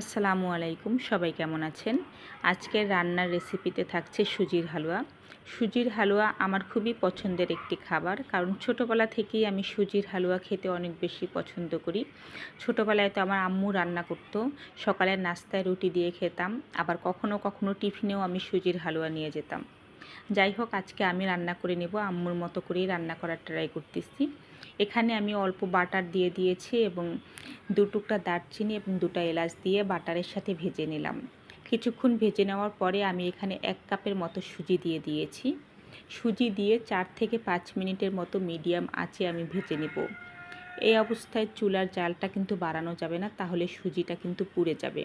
আসসালামু আলাইকুম, সবাই কেমন আছেন? আজকের রান্নার রেসিপিতে থাকছে সুজির হালুয়া। সুজির হালুয়া আমার খুবই পছন্দের একটি খাবার, কারণ ছোটোবেলা থেকেই আমি সুজির হালুয়া খেতে অনেক বেশি পছন্দ করি। ছোটোবেলায় তো আমার আম্মু রান্না করতো সকালের নাস্তায় রুটি দিয়ে খেতাম, আবার কখনো কখনো টিফিনেও আমি সুজির হালুয়া নিয়ে যেতাম। যাই হোক, আজকে আমি রান্না করে নেব, আম্মুর মতো করেই রান্না করার ট্রাই করতেছি। এখানে আমি অল্প বাটার দিয়ে দিয়েছি এবং দু টুকরা দারচিনি এবং দুটা এলাচ দিয়ে বাটারের সাথে ভেজে নিলাম। কিছুক্ষণ ভেজে নেওয়ার পরে আমি এখানে এক কাপের মতো সুজি দিয়ে দিয়েছি। সুজি দিয়ে চার থেকে পাঁচ মিনিটের মতো মিডিয়াম আঁচে আমি ভেজে নেব। এই অবস্থায় চুলার জালটা কিন্তু বাড়ানো যাবে না, তাহলে সুজিটা কিন্তু পুড়ে যাবে।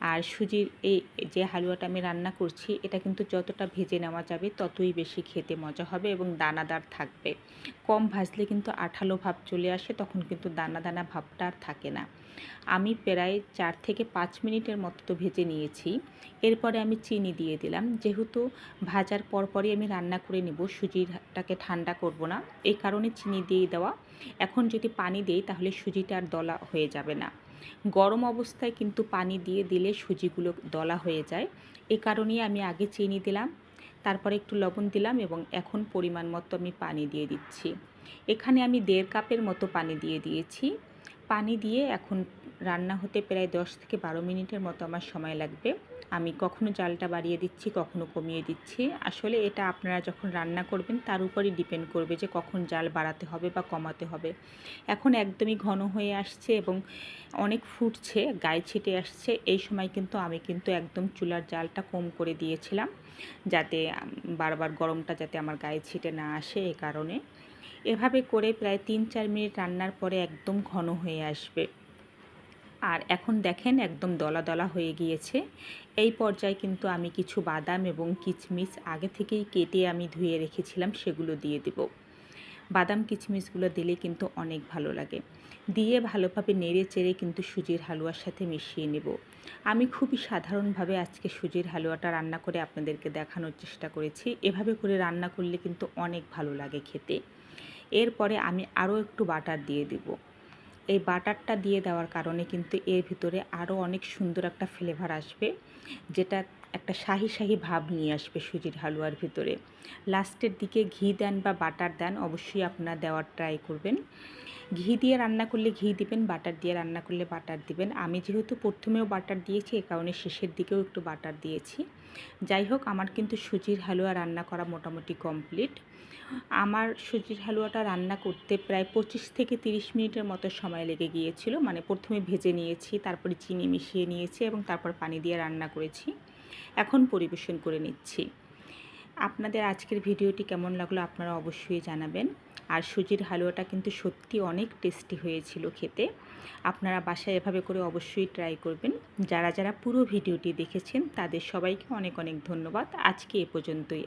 আর সুজির এই যে হালুয়াটা আমি রান্না করছি, এটা কিন্তু যতটা ভেজে নেওয়া যাবে, ততই বেশি খেতে মজা হবে এবং দানাদার থাকবে। কম ভাজলে কিন্তু আঠালো ভাব চলে আসে, তখন কিন্তু দানা দানা ভাবটা আর থাকে না। আমি প্রায় চার থেকে পাঁচ মিনিটের মতো তো ভেজে নিয়েছি। এরপরে আমি চিনি দিয়ে দিলাম। যেহেতু ভাজার পরপরই আমি রান্না করে নেব, সুজিটাকে ঠান্ডা করব না। এই কারণে চিনি দিয়ে দেওয়া। এখন যদি পানি দেই, তাহলে সুজিটা আর দলা হয়ে যাবে না। গরম অবস্থায় কিন্তু পানি দিয়ে দিলে সুজিগুলো দলা হয়ে যায়। এ কারণেই আমি আগে চিনি দিলাম, তারপরে একটু লবণ দিলাম এবং এখন পরিমাণ মতো আমি পানি দিয়ে দিচ্ছি। এখানে আমি দেড় কাপের মতো পানি দিয়ে দিয়েছি। পানি দিয়ে এখন রান্না হতে প্রায় দশ থেকে বারো মিনিটের মতো আমার সময় লাগবে। আমি কখনো জালটা বাড়িয়ে দিচ্ছি, কখনো কমিয়ে দিচ্ছি। আসলে এটা আপনারা যখন রান্না করবেন, তার উপরই ডিপেন্ড করবে যে কখন জাল বাড়াতে হবে বা কমাতে হবে। এখন একদমই ঘন হয়ে আসছে এবং অনেক ফুটছে, গায়ে ছিটে আসছে। এই সময় কিন্তু আমি কিন্তু একদম চুলার জালটা কম করে দিয়েছিলাম, যাতে বারবার গরমটা যাতে আমার গায়ে ছিটে না আসে এ কারণে। এভাবে করে প্রায় তিন চার মিনিট রান্নার পরে একদম ঘন হয়ে আসবে। আর এখন দেখেন একদম দলা দলা হয়ে গিয়েছে। এই পর্যায়ে কিন্তু আমি কিছু বাদাম এবং কিচমিচ আগে থেকেই কেটে আমি ধুয়ে রেখেছিলাম, সেগুলো দিয়ে দেব। বাদাম, কিচমিচগুলো দিলে কিন্তু অনেক ভালো লাগে। দিয়ে ভালোভাবে নেড়ে চেড়ে কিন্তু সুজির হালুয়ার সাথে মিশিয়ে নেব। আমি খুবই সাধারণভাবে আজকে সুজির হালুয়াটা রান্না করে আপনাদেরকে দেখানোর চেষ্টা করেছি। এভাবে করে রান্না করলে কিন্তু অনেক ভালো লাগে খেতে। এরপরে আমি আরও একটু বাটার দিয়ে দেবো। এই বাটারটা দিয়ে দেওয়ার কারণে কিন্তু এর ভিতরে আরও অনেক সুন্দর একটা ফ্লেভার আসবে, যেটা একটা শাহি শাহি ভাব নিয়ে আসবে সুজির হালুয়ার ভিতরে। লাস্টের দিকে ঘি দেন বা বাটার দেন, অবশ্যই আপনারা দেওয়ার ট্রাই করবেন। ঘি দিয়ে রান্না করলে ঘি দিবেন, বাটার দিয়ে রান্না করলে বাটার দিবেন। আমি যেহেতু প্রথমেও বাটার দিয়েছি, এ কারণে শেষের দিকেও একটু বাটার দিয়েছি। যাই হোক, আমার কিন্তু সুজির হালুয়া রান্না করা মোটামুটি কমপ্লিট। আমার সুজির হালুয়াটা রান্না করতে প্রায় পঁচিশ থেকে তিরিশ মিনিটের মতো সময় লেগে গিয়েছিল। মানে প্রথমে ভেজে নিয়েছি, তারপরে চিনি মিশিয়ে নিয়েছি এবং তারপর পানি দিয়ে রান্না করেছি। এখন পরিবেশন করে নিচ্ছি। আপনাদের আজকের ভিডিওটি কেমন লাগল আপনারা অবশ্যই জানাবেন। আর সুজির হালুয়াটা কিন্তু সত্যি অনেক টেস্টি হয়েছিল খেতে। আপনারা বাসায় এভাবে করে অবশ্যই ট্রাই করবেন। যারা যারা পুরো ভিডিওটি দেখেছেন তাদের সবাইকে অনেক অনেক ধন্যবাদ। আজকে এ পর্যন্তই।